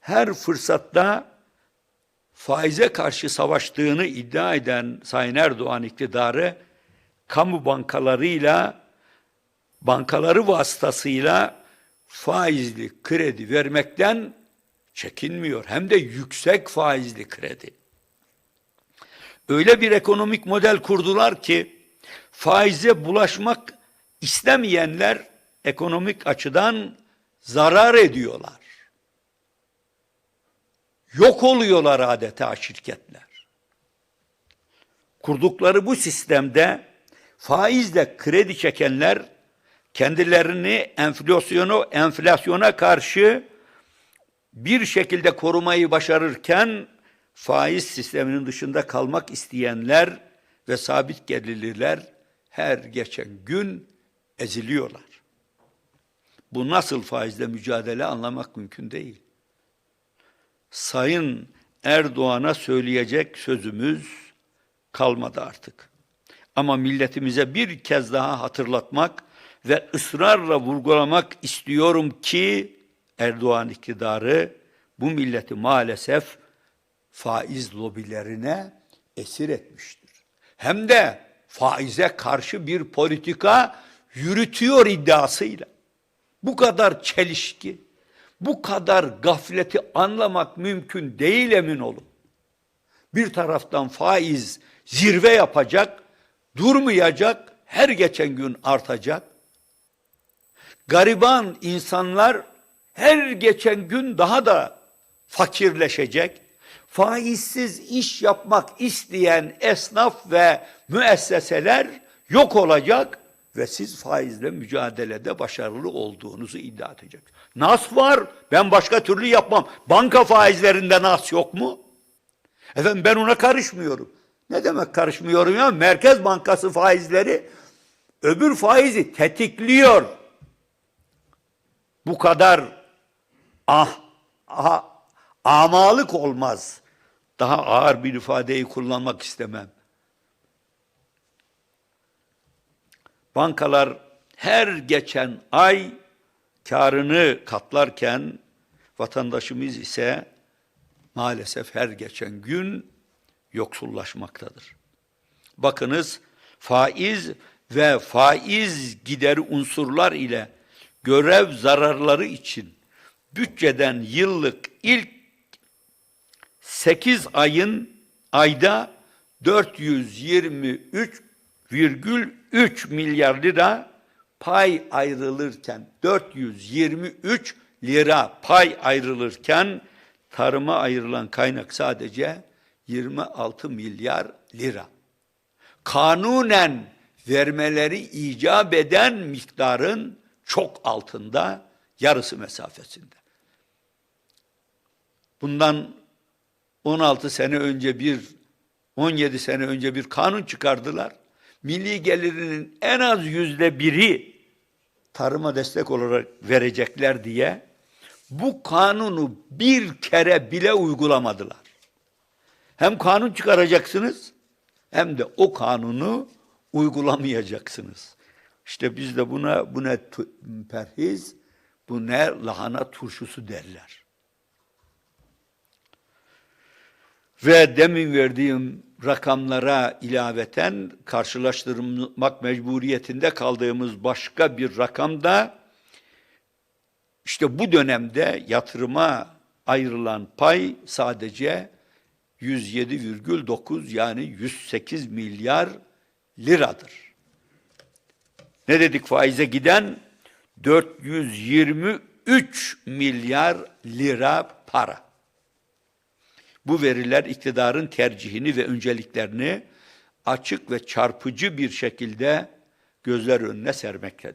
her fırsatta faize karşı savaştığını iddia eden Sayın Erdoğan iktidarı kamu bankalarıyla bankaları vasıtasıyla faizli kredi vermekten çekinmiyor. Hem de yüksek faizli kredi. Öyle bir ekonomik model kurdular ki faize bulaşmak istemeyenler ekonomik açıdan zarar ediyorlar. Yok oluyorlar adeta şirketler. Kurdukları bu sistemde faizle kredi çekenler kendilerini enflasyonu enflasyona karşı bir şekilde korumayı başarırken faiz sisteminin dışında kalmak isteyenler ve sabit gelirliler her geçen gün eziliyorlar. Bu nasıl faizle mücadele anlamak mümkün değil. Sayın Erdoğan'a söyleyecek sözümüz kalmadı artık. Ama milletimize bir kez daha hatırlatmak ve ısrarla vurgulamak istiyorum ki Erdoğan iktidarı bu milleti maalesef faiz lobilerine esir etmiştir. Hem de faize karşı bir politika yürütüyor iddiasıyla. Bu kadar çelişki, bu kadar gafleti anlamak mümkün değil emin olun. Bir taraftan faiz zirve yapacak, durmayacak, her geçen gün artacak. Gariban insanlar her geçen gün daha da fakirleşecek. Faizsiz iş yapmak isteyen esnaf ve müesseseler yok olacak ve siz faizle mücadelede başarılı olduğunuzu iddia edecek. Nas var, ben başka türlü yapmam. Banka faizlerinde nas yok mu? Efendim ben ona karışmıyorum. Ne demek karışmıyorum ya? Merkez Bankası faizleri öbür faizi tetikliyor. Bu kadar ah, ah amalık olmaz. Daha ağır bir ifadeyi kullanmak istemem. Bankalar her geçen ay karını katlarken vatandaşımız ise maalesef her geçen gün yoksullaşmaktadır. Bakınız faiz ve faiz gideri unsurlar ile görev zararları için bütçeden yıllık ilk 8 ayın ayda 423,3 milyar lira pay ayrılırken 423 lira pay ayrılırken tarıma ayrılan kaynak sadece 26 milyar lira. Kanunen vermeleri icap eden miktarın çok altında, yarısı mesafesinde. Bundan 16 sene önce bir, 17 sene önce bir kanun çıkardılar. Milli gelirinin en az yüzde biri tarıma destek olarak verecekler diye bu kanunu bir kere bile uygulamadılar. Hem kanun çıkaracaksınız hem de o kanunu uygulamayacaksınız. İşte biz de buna bu ne perhiz, bu ne lahana turşusu derler. Ve demin verdiğim rakamlara ilaveten karşılaştırmak mecburiyetinde kaldığımız başka bir rakam da işte bu dönemde yatırıma ayrılan pay sadece 107,9 yani 108 milyar liradır. Ne dedik faize giden? 423 milyar lira para. Bu veriler iktidarın tercihini ve önceliklerini açık ve çarpıcı bir şekilde gözler önüne sermektedir.